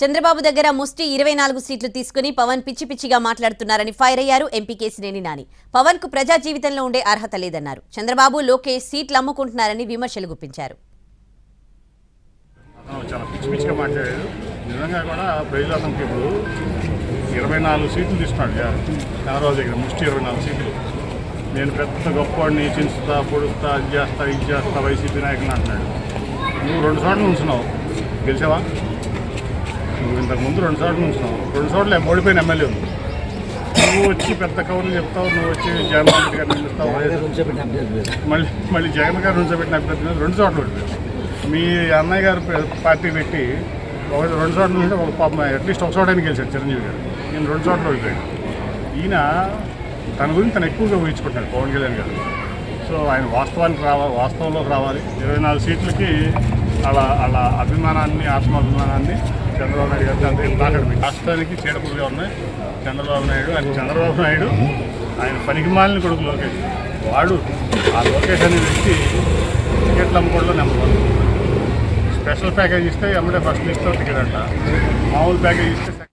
చంద్రబాబు దగ్గర ముష్టి ఇరవై నాలుగు సీట్లు తీసుకుని పవన్ పిచ్చి పిచ్చిగా మాట్లాడుతున్నారని ఫైర్ అయ్యారు ఎంపీ కేసినేని నాని. పవన్కు ప్రజా జీవితంలో ఉండే అర్హత లేదన్నారు. చంద్రబాబు లోకేష్ సీట్లు అమ్ముకుంటున్నారని విమర్శలు గుప్పించారు. నిజంగా కూడా ప్రజలు ఇప్పుడు ఇరవై నాలుగు సీట్లు తీసుకున్నాడు చంద్రబాబు దగ్గర ముష్టి ఇరవై నాలుగు సీట్లు. నేను పెద్ద గొప్పవాడిని చించుతా పొడుస్తా అది చేస్తా ఇది చేస్తా వైసీపీ నాయకులు అంటున్నాడు. నువ్వు రెండు సార్లు ఉంచున్నావు గెలిచావా? ఇంతకు ముందు రెండు చోట్ల ఉంచున్నావు రెండు చోట్ల ఓడిపోయిన ఎమ్మెల్యే ఉంది. నువ్వు వచ్చి పెద్ద కవర్లు చెప్తావు నువ్వు వచ్చి జగన్మోహన్ రెడ్డి గారిని నిలుస్తావు మళ్ళీ మళ్ళీ జగన్ గారు నుంచోబెట్టిన అభ్యర్థి మీద రెండు చోట్ల ఓడిపోయారు మీ అన్నయ్య గారు పార్టీ పెట్టి ఒక రెండు చోట్ల ఉంటే ఒక పాపం అట్లీస్ట్ ఒక చోట గెలిచాడు చిరంజీవి గారు. నేను రెండు చోట్ల ఓడిపోయాడు. ఈయన తన గురించి తను ఎక్కువగా ఊహించుకుంటున్నాడు పవన్ కళ్యాణ్ గారు. సో ఆయన వాస్తవానికి రావాలి వాస్తవంలోకి రావాలి. ఇరవై నాలుగు సీట్లకి అలా అలా అభిమానాన్ని ఆత్మాభిమానాన్ని చంద్రబాబు నాయుడు గారు దాని దగ్గర రాష్ట్రానికి చీడపురుగా ఉన్నాయి. చంద్రబాబు నాయుడు ఆయన చంద్రబాబు నాయుడు ఆయన పనికిమాలిన కొడుకు లోకేష్. వాడు ఆ లోకేష్ అనే వ్యక్తి టికెట్లు అమ్ముకోవడంలో నెంబర్ వన్. స్పెషల్ ప్యాకేజ్ ఇస్తే ఎమ్మడే ఫస్ట్ లిస్ట్లో టికెట్ అంట. మామూలు ప్యాకేజ్ ఇస్తే